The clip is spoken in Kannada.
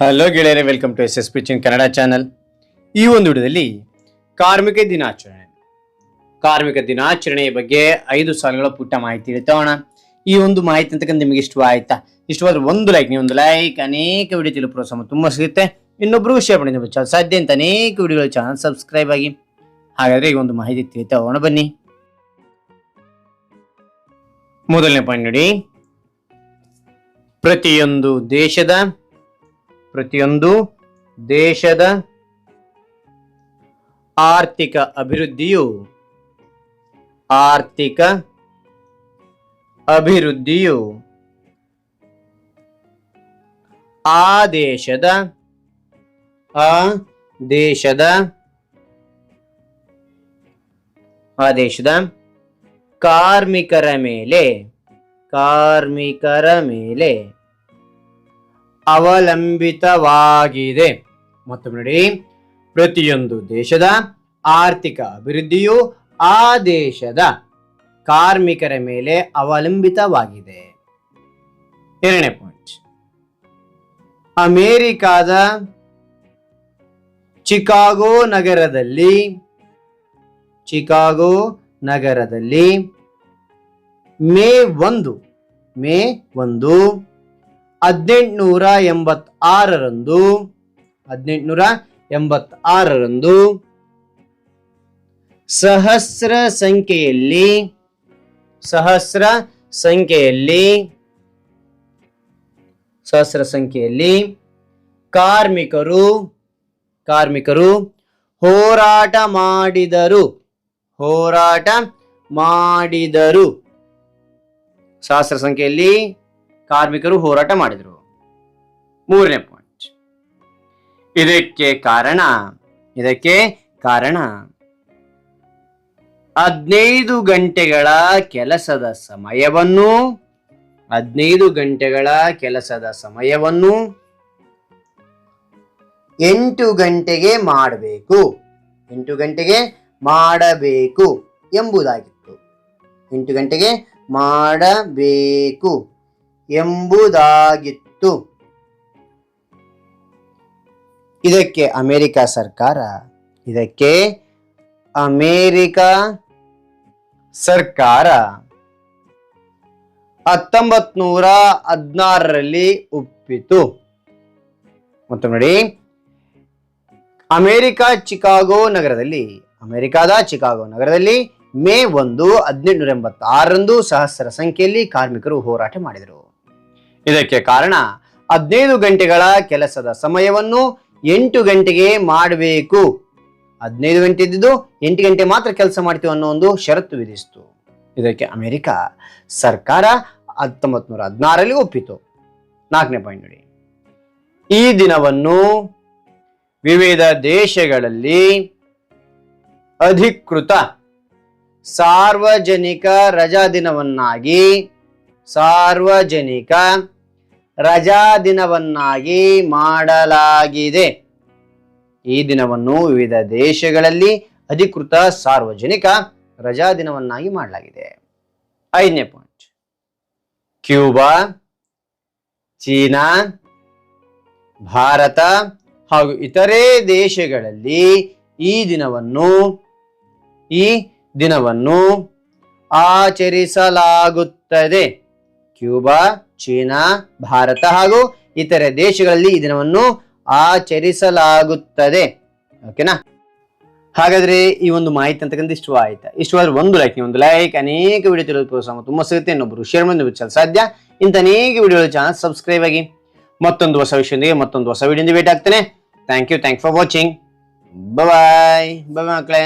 ಹಲೋ ಗೆಳೆಯರೆ ವೆಲ್ಕಮ್ ಟು ಎಸ್ ಎಸ್ ಪಿಚಿನ್ ಕನ್ನಡ ಚಾನಲ್ ಈ ಒಂದು ವಿಡಿಯೋದಲ್ಲಿ ಕಾರ್ಮಿಕ ದಿನಾಚರಣೆ. ಕಾರ್ಮಿಕ ದಿನಾಚರಣೆಯ ಬಗ್ಗೆ ಐದು ಸಾಲುಗಳ ಪುಟ್ಟ ಮಾಹಿತಿ ಇಡ್ತಾವಣ ಈ ಒಂದು ಮಾಹಿತಿ ಅಂತಕ್ಕಂಥ ನಿಮಗೆ ಇಷ್ಟವಾಯ್ತಾ ಇಷ್ಟವಾದ್ರೆ ಒಂದು ಲೈಕ್ ನೀವು ಒಂದು ಲೈಕ್ ಅನೇಕ ವಿಡಿಯೋ ತಿಳಿ ಪ್ರೋತ್ಸಾಹ ತುಂಬ ಸಿಗುತ್ತೆ. ಇನ್ನೊಬ್ಬರು ಶೇರ್ ಮಾಡಿ ನಿಮ್ಮ ಚಾನಲ್ ಸಾಧ್ಯ ಅಂತ ಅನೇಕ ವಿಡಿಯೋಗಳ ಚಾನಲ್ ಸಬ್ಸ್ಕ್ರೈಬ್ ಆಗಿ. ಹಾಗಾದರೆ ಈ ಒಂದು ಮಾಹಿತಿ ತಿಳಿತಾ ಬನ್ನಿ. ಮೊದಲನೇ ಪಾಯಿಂಟ್ ನೋಡಿ. ಪ್ರತಿಯೊಂದು ದೇಶದ ಪ್ರತಿಯೊಂದು ದೇಶದ ಆರ್ಥಿಕ ಅಭಿವೃದ್ಧಿಯು ಆರ್ಥಿಕ ಅಭಿವೃದ್ಧಿಯು ಆ ದೇಶದ ಆ ದೇಶದ ಆ ದೇಶದ ಕಾರ್ಮಿಕರ ಮೇಲೆ ಕಾರ್ಮಿಕರ ಮೇಲೆ. ಅವಲಂಬಿತವಾಗಿದೆ. ಮತ್ತೊಮ್ಮೆ ನೋಡಿ. ಪ್ರತಿಯೊಂದು ದೇಶದ ಆರ್ಥಿಕ ಅಭಿವೃದ್ಧಿಯು ಆ ದೇಶದ ಕಾರ್ಮಿಕರ ಮೇಲೆ ಅವಲಂಬಿತವಾಗಿದೆ. ಎರಡನೇ ಪಾಯಿಂಟ್ ಅಮೇರಿಕಾದ ಚಿಕಾಗೋ ನಗರದಲ್ಲಿ ಚಿಕಾಗೋ ನಗರದಲ್ಲಿ ಮೇ ಒಂದು ಮೇ ಒಂದು ಹದಿನೆಂಟುನೂರ ಎಂಬತ್ತಾರರಂದು ಹದಿನೆಂಟುನೂರ ಎಂಬತ್ತಾರರಂದು ಸಹಸ್ರ ಸಂಖ್ಯೆಯಲ್ಲಿ ಸಹಸ್ರ ಸಂಖ್ಯೆಯಲ್ಲಿ ಸಹಸ್ರ ಸಂಖ್ಯೆಯಲ್ಲಿ ಕಾರ್ಮಿಕರು ಕಾರ್ಮಿಕರು ಹೋರಾಟ ಮಾಡಿದರು ಹೋರಾಟ ಮಾಡಿದರು. ಸಹಸ್ರ ಸಂಖ್ಯೆಯಲ್ಲಿ ಕಾರ್ಮಿಕರು ಹೋರಾಟ ಮಾಡಿದರು. ಮೂರನೇ ಪಾಯಿಂಟ್ ಇದಕ್ಕೆ ಕಾರಣ ಇದಕ್ಕೆ ಕಾರಣ. ಹದಿನೈದು ಗಂಟೆಗಳ ಕೆಲಸದ ಸಮಯವನ್ನು, ಹದಿನೈದು ಗಂಟೆಗಳ ಕೆಲಸದ ಸಮಯವನ್ನು ಎಂಟು ಗಂಟೆಗೆ ಮಾಡಬೇಕು. ಎಂಟು ಗಂಟೆಗೆ ಮಾಡಬೇಕು ಎಂಬುದಾಗಿತ್ತು. ಎಂಟು ಗಂಟೆಗೆ ಮಾಡಬೇಕು. ಎಂಬುದಾಗಿತ್ತು. ಇದಕ್ಕೆ ಅಮೆರಿಕ ಸರ್ಕಾರ, ಇದಕ್ಕೆ ಅಮೆರಿಕ ಸರ್ಕಾರ ಹತ್ತೊಂಬತ್ ನೂರ ಹದಿನಾರರಲ್ಲಿ ಒಪ್ಪಿತು. ಮತ್ತು ನೋಡಿ, ಅಮೆರಿಕ ಚಿಕಾಗೋ ನಗರದಲ್ಲಿ, ಅಮೆರಿಕಾದ ಚಿಕಾಗೋ ನಗರದಲ್ಲಿ ಮೇ ಒಂದು ಹದಿನೆಂಟುನೂರ ಎಂಬತ್ತಾರರಂದು ಸಹಸ್ರ ಸಂಖ್ಯೆಯಲ್ಲಿ ಕಾರ್ಮಿಕರು ಹೋರಾಟ ಮಾಡಿದರು. ಇದಕ್ಕೆ ಕಾರಣ ಹದಿನೈದು ಗಂಟೆಗಳ ಕೆಲಸದ ಸಮಯವನ್ನು ಎಂಟು ಗಂಟೆಗೆ ಮಾಡಬೇಕು. ಹದಿನೈದು ಗಂಟೆ ಇದ್ದಿದ್ದು ಎಂಟು ಗಂಟೆ ಮಾತ್ರ ಕೆಲಸ ಮಾಡ್ತೀವಿ ಅನ್ನೋ ಒಂದು ಷರತ್ತು ವಿಧಿಸಿತು. ಇದಕ್ಕೆ ಅಮೆರಿಕ ಸರ್ಕಾರ ಹತ್ತೊಂಬತ್ ನೂರ ಹದಿನಾರರಲ್ಲಿ ಒಪ್ಪಿತು. ನಾಲ್ಕನೇ ಪಾಯಿಂಟ್ ನೋಡಿ. ಈ ದಿನವನ್ನು ವಿವಿಧ ದೇಶಗಳಲ್ಲಿ ಅಧಿಕೃತ ಸಾರ್ವಜನಿಕ ರಜಾ ದಿನವನ್ನಾಗಿ ಸಾರ್ವಜನಿಕ ರಜಾ ದಿನವನ್ನಾಗಿ ಮಾಡಲಾಗಿದೆ. ಈ ದಿನವನ್ನು ವಿವಿಧ ದೇಶಗಳಲ್ಲಿ ಅಧಿಕೃತ ಸಾರ್ವಜನಿಕ ರಜಾ ದಿನವನ್ನಾಗಿ ಮಾಡಲಾಗಿದೆ. ಐದನೇ ಪಾಯಿಂಟ್ ಕ್ಯೂಬಾ, ಚೀನಾ, ಭಾರತ ಹಾಗೂ ಇತರೆ ದೇಶಗಳಲ್ಲಿ ಈ ದಿನವನ್ನು ಈ ದಿನವನ್ನು ಆಚರಿಸಲಾಗುತ್ತದೆ. ಕ್ಯೂಬಾ ಚೀನಾ, ಭಾರತ ಹಾಗೂ ಇತರೆ ದೇಶಗಳಲ್ಲಿ ಈ ದಿನವನ್ನು ಆಚರಿಸಲಾಗುತ್ತದೆ. ಓಕೆನಾ ಹಾಗಾದ್ರೆ ಈ ಒಂದು ಮಾಹಿತಿ ಅಂತಕ್ಕಂಥ ಇಷ್ಟವಾಯ್ತಾ ಇಷ್ಟವಾದ್ರೆ ಒಂದು ಲೈಕ್ ಒಂದು ಲೈಕ್ ಅನೇಕ ವಿಡಿಯೋ ತಿಳಿದ ಪ್ರೋತ್ಸಾಹ ತುಂಬ ಸಿಗುತ್ತೆ. ಇನ್ನೊಬ್ಬರು ಶೇರ್ ಮಾಡಿ ಬಿಚ್ಚಲು ಸಾಧ್ಯ? ಇಂಥ ಅನೇಕ ವಿಡಿಯೋ ಚಾನಲ್ ಸಬ್ಸ್ಕ್ರೈಬ್ ಆಗಿ ಮತ್ತೊಂದು ಹೊಸ ವಿಷಯದೊಂದಿಗೆ ಮತ್ತೊಂದು ಹೊಸ ವಿಡಿಯೋದಿಂದ ಭೇಟಿ ಆಗ್ತೇನೆ thank you thank for watching bye bye ಮಕ್ಕಳೇ.